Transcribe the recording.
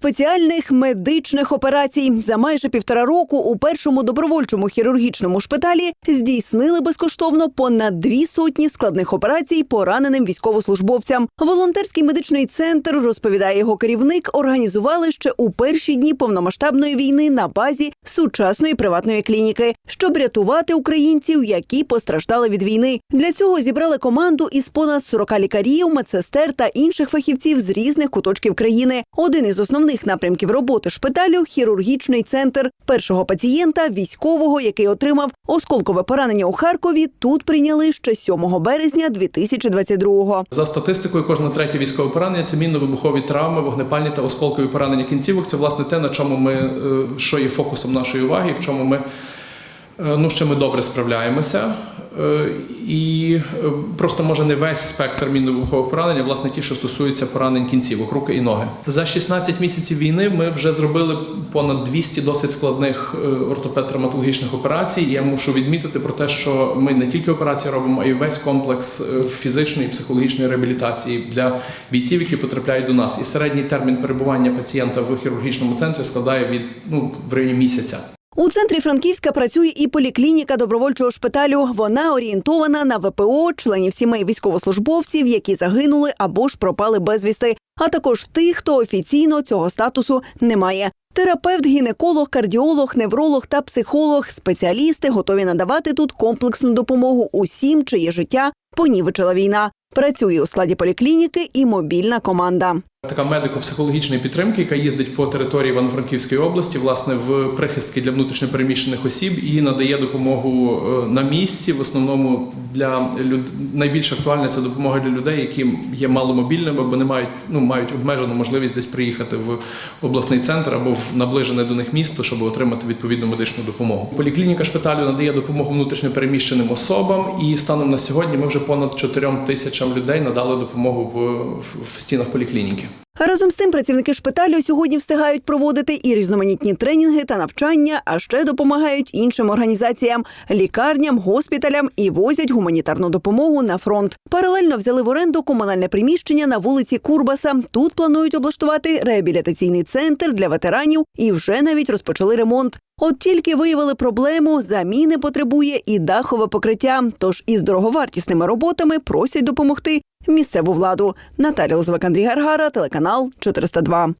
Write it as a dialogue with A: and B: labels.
A: спеціальних медичних операцій за майже півтора року у першому добровольчому хірургічному шпиталі здійснили безкоштовно понад дві сотні складних операцій пораненим військовослужбовцям. Волонтерський медичний центр розповідає його керівник. Організували ще у перші дні повномасштабної війни на базі сучасної приватної клініки, щоб рятувати українців, які постраждали від війни. Для цього зібрали команду із понад 40 лікарів, медсестер та інших фахівців з різних куточків країни. Один із основних напрямків роботи шпиталю хірургічний центр. Першого пацієнта, військового, який отримав осколкове поранення у Харкові, тут прийняли ще 7 березня 2022-го.
B: За статистикою, кожна третя військове поранення це мінно-вибухові травми, вогнепальні та осколкові поранення кінцівок. Це власне те, на чому ми е, що є фокусом нашої уваги, в чому ми е, ну ще ми добре справляємося. Е, І е, просто може не весь спектр мінно-вибухового поранення, власне, ті, що стосуються поранень кінцівок, руки і ноги. За 16 місяців війни ми вже зробили понад 200 досить складних е, ортопед-травматологічних операцій. Я мушу відмітити про те, що ми не тільки операції робимо, а й весь комплекс фізичної і психологічної реабілітації для бійців, які потрапляють до нас. І середній термін перебування пацієнта в хірургічному центрі складає від ну в районі місяця.
A: У центрі Франківська працює і поліклініка добровольчого шпиталю. Вона орієнтована на ВПО, членів сімей військовослужбовців, які загинули або ж пропали безвісти, а також тих, хто офіційно цього статусу не має. Терапевт, гінеколог, кардіолог, невролог та психолог, спеціалісти готові надавати тут комплексну допомогу усім, чиє життя понівечила війна. Працює у складі поліклініки і мобільна команда.
B: Така медико-психологічної підтримки, яка їздить по території Івано-Франківської області, власне, в прихистки для внутрішньопереміщених осіб і надає допомогу е, на місці. В основному для люд... найбільш актуальна це допомога для людей, які є маломобільними або не мають ну мають обмежену можливість десь приїхати в обласний центр або в наближене до них місто, щоб отримати відповідну медичну допомогу. Поліклініка шпиталю надає допомогу внутрішньопереміщеним особам, і станом на сьогодні ми вже понад 4 тисячам людей надали допомогу в, в, стінах поліклініки.
A: Разом з тим, працівники шпиталю сьогодні встигають проводити і різноманітні тренінги та навчання, а ще допомагають іншим організаціям, лікарням, госпіталям і возять гуманітарну допомогу на фронт. Паралельно взяли в оренду комунальне приміщення на вулиці Курбаса. Тут планують облаштувати реабілітаційний центр для ветеранів і вже навіть розпочали ремонт. От тільки виявили проблему, заміни потребує і дахове покриття. Тож із дороговартісними роботами просять допомогти місцеву владу. Наталя Лозвак, Андрій Гаргара, телеканал 402.